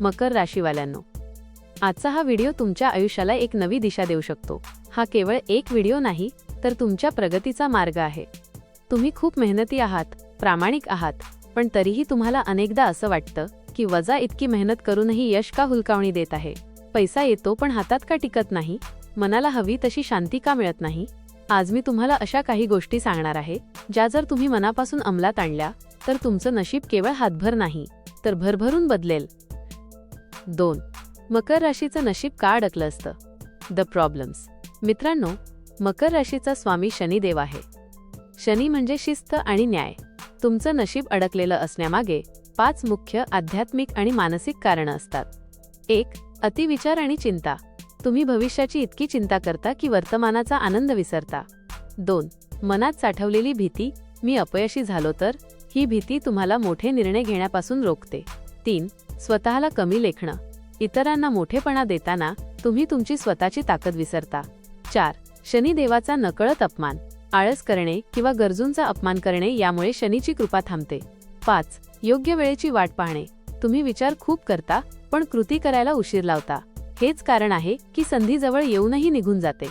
मकर राशीवाल्यांनो. आजचा हा व्हिडिओ तुमच्या आयुष्याला एक नवी दिशा देऊ शकतो. हा केवळ एक व्हिडिओ नाही तर तुमच्या प्रगतीचा मार्ग आहे. तुम्ही खूप मेहनती आहात प्रामाणिक आहात पण तरीही तुम्हाला अनेकदा असं वाटतं की वजा इतकी मेहनत करूनही यश का हुलकावणी देत आहे? पैसा येतो पण हातात का टिकत नाही? मनाला हवी तशी शांती का मिळत नाही? आज मी तुम्हाला अशा काही गोष्टी सांगणार आहे ज्या जर तुम्ही मनापासून अंमलात आणल्या तर तुमचं नशीब केवळ हातभर नाही तर भरभरून बदलेल. दोन. मकर राशीचं नशीब का अडकलं असतं? द प्रॉब्लेम्स मित्रांनो मकर राशीचा स्वामी शनिदेव आहे. शनी म्हणजे शिस्त आणि न्याय. तुमचं नशीब अडकलेलं असण्यामागे पाच मुख्य आध्यात्मिक आणि मानसिक कारणं असतात. एक अतिविचार आणि चिंता. तुम्ही भविष्याची इतकी चिंता करता की वर्तमानाचा आनंद विसरता. दोन मनात साठवलेली भीती मी अपयशी झालो तर? ही भीती तुम्हाला मोठे निर्णय घेण्यापासून रोखते. तीन स्वतःला कमी लेखणं. इतरांना मोठेपणा देताना तुम्ही तुमची स्वतःची ताकद विसरता. चार शनिदेवाचा नकळत अपमान. आळस करणे किंवा गरजूंचा अपमान करणे यामुळे शनीची कृपा थांबते. पाच योग्य वेळेची वाट पाहणे. तुम्ही विचार खूप करता पण कृती करायला उशीर लावता. हेच कारण आहे की संधी जवळ येऊनही निघून जाते.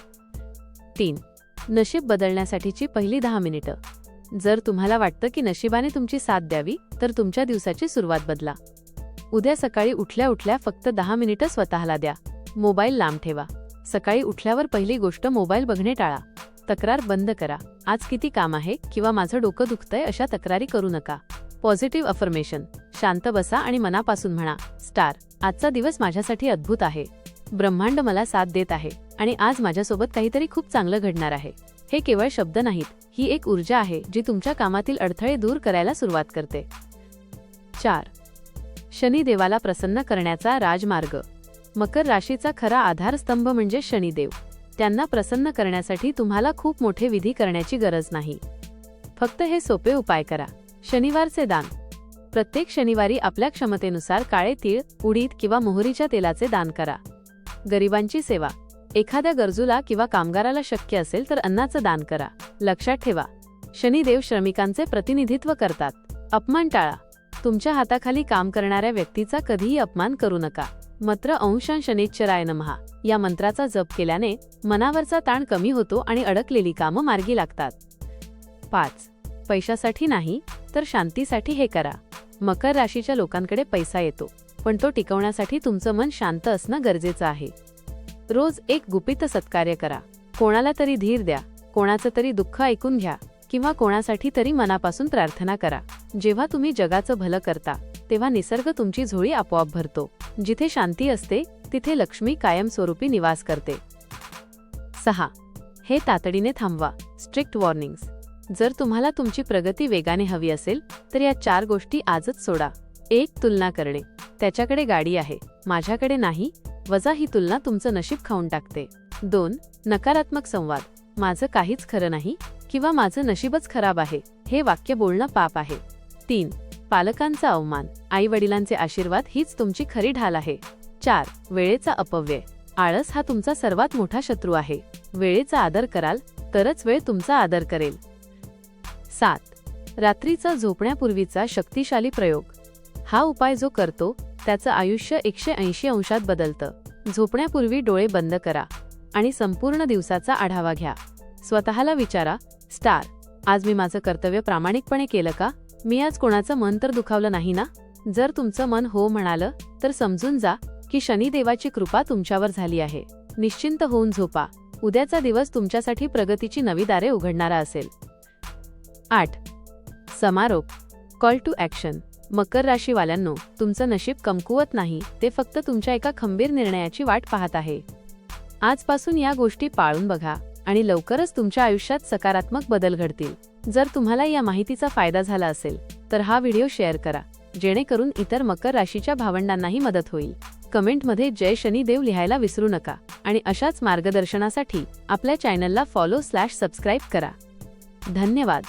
तीन नशीब बदलण्यासाठीची पहिली दहा मिनिटं. जर तुम्हाला वाटतं की नशिबाने तुमची साथ द्यावी तर तुमच्या दिवसाची सुरुवात बदला. उद्या सकाळी उठल्या उठल्या फक्त दहा मिनिटं स्वतःला द्या. मोबाईल लांब ठेवा. सकाळी उठल्यावर पहिली गोष्ट मोबाईल बघणे टाळा. तक्रार बंद करा. आज किती काम आहे किंवा माझं डोकं दुखतंय अशा तक्रारी करू नका. Positive affirmation. शांत बसा आणि मनापासून म्हणा स्टार आजचा दिवस माझ्यासाठी अद्भुत आहे. ब्रह्मांड मला साथ देत आहे आणि आज माझ्यासोबत काहीतरी खूप चांगलं घडणार आहे. हे केवळ शब्द नाहीत. ही एक ऊर्जा आहे जी तुमच्या कामातील अडथळे दूर करायला सुरुवात करते. चार शनिदेवाला प्रसन्न करण्याचा राजमार्ग. मकर राशीचा खरा आधारस्तंभ म्हणजे शनिदेव. त्यांना प्रसन्न करण्यासाठी तुम्हाला खूप मोठे विधी करण्याची गरज नाही. फक्त हे सोपे उपाय करा. शनिवारचे दान. प्रत्येक शनिवारी आपल्या क्षमतेनुसार काळे तीळ उडीद किंवा मोहरीच्या तेलाचे दान करा. गरिबांची सेवा. एखाद्या गरजूला किंवा कामगाराला शक्य असेल तर अन्नाचं दान करा. लक्षात ठेवा. शनिदेव श्रमिकांचे प्रतिनिधित्व करतात. अपमान टाळा. तुमच्या हाताखाली काम करणाऱ्या व्यक्तीचा कधीही अपमान करू नका. मात्र अंशान शनिश्चराय नमहा. या मंत्राचा जप केल्याने मनावरचा ताण कमी होतो आणि अडकलेली कामं मार्गी लागतात. पाच. पैशासाठी नाही तर शांतीसाठी हे करा. मकर राशीच्या लोकांकडे पैसा येतो पण तो टिकवण्यासाठी तुमचं मन शांत असणं गरजेचं आहे. रोज एक गुपित सत्कार्य करा. कोणाला तरी धीर द्या. कोणाचं तरी दुःख ऐकून घ्या. किंवा कोणासाठी तरी मनापासून प्रार्थना करा. जेव्हा तुम्ही जगाचं भलं करता तेव्हा निसर्ग तुमची झोळी आपोआप भरतो. जिथे शांती असते तिथे लक्ष्मी कायमस्वरूपी निवास करते. सहा. हे तातडीने थांबवा. Strict warnings. जर तुम्हाला तुमची प्रगती वेगाने हवी असेल तर या चार गोष्टी आजच सोडा. एक तुलना करणे. त्याच्याकडे गाडी आहे. माझ्याकडे नाही. वजा ही तुलना तुमचं नशीब खाऊन टाकते. दोन नकारात्मक संवाद. माझं काहीच खरं नाही. किंवा माझं नशीबच खराब आहे हे वाक्य बोलणं पाप आहे. तीन पालकांचा अवमान आई वडिलांचे आशीर्वाद हीच तुमची खरी ढाल आहे. चार वेळेचा अपव्यय. आळस हा तुमचा सर्वात मोठा शत्रू आहे. वेळेचा आदर कराल तरच वेळ तुमचा आदर करेल. सात रात्रीचा झोपण्यापूर्वीचा शक्तिशाली प्रयोग. हा उपाय जो करतो त्याचं आयुष्य एकशे ऐंशी अंशात बदलतं. झोपण्यापूर्वी डोळे बंद करा आणि संपूर्ण दिवसाचा आढावा घ्या. स्वतःला विचारा स्टार आज मी माझं कर्तव्य प्रामाणिकपणे केलं का? मी आज कोणाचं मन तर दुखावलं नाही ना? जर तुमचं मन हो म्हणालं तर समजून जा की शनिदेवाची कृपा तुमच्यावर झाली आहे. निश्चिंत होऊन झोपा. उद्याचा दिवस तुमच्यासाठी प्रगतीची नवी दारे उघडणारा असेल. आठ. समारोप. कॉल टू ॲक्शन मकर राशीवाल्यांनो तुमचं नशीब कमकुवत नाही ते फक्त तुमच्या एका खंबीर निर्णयाची वाट पाहत आहे. आजपासून या गोष्टी पाळून बघा. आणि लवकरच तुमच्या आयुष्यात सकारात्मक बदल घडतील. जर तुम्हाला या माहितीचा फायदा झाला असेल तर हा व्हिडिओ शेअर करा जेणेकरून इतर मकर राशीच्या भावंडांनाही मदत होईल. कमेंटमध्ये जय शनिदेव लिहायला विसरू नका आणि अशाच मार्गदर्शनासाठी आपल्या चॅनलला फॉलो स्लॅश सबस्क्राईब करा. धन्यवाद.